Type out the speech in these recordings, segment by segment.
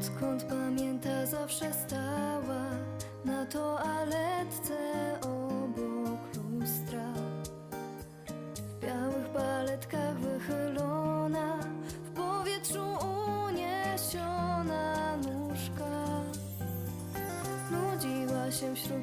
Odkąd pamięta zawsze stała na toaletce obok lustra. W białych baletkach wychylona w powietrzu uniesiona nóżka. Nudziła się wśród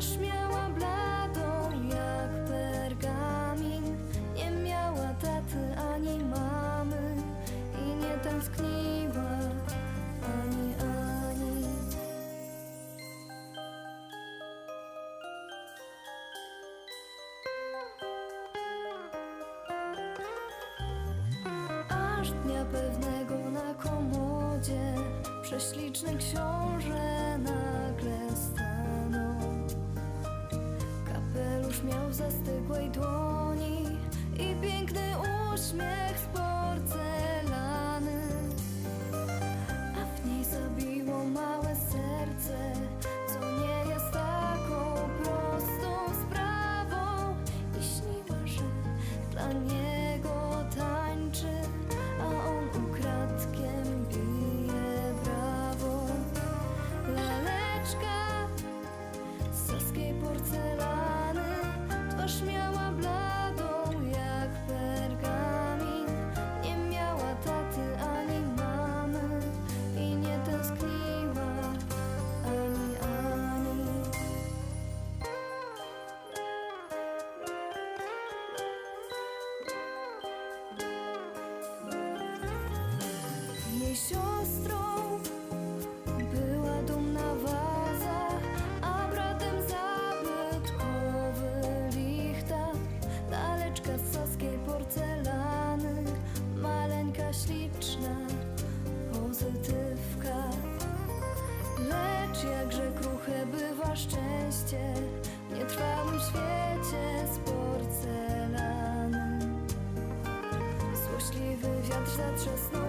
Twarz miała bladą jak pergamin. Nie miała taty ani mamy. I nie tęskniła ani ani. Aż dnia pewnego na komodzie Prześliczny książę nagle stanął Kapelusz miał zastygłej dłoni siostrą była dumna waza, a bratem zabytkowy lichtar. Laleczka z saskiej porcelany, maleńka śliczna pozytywka. Lecz jakże kruche bywa szczęście w nietrwałym świecie z porcelany. Złośliwy wiatr zatrzasł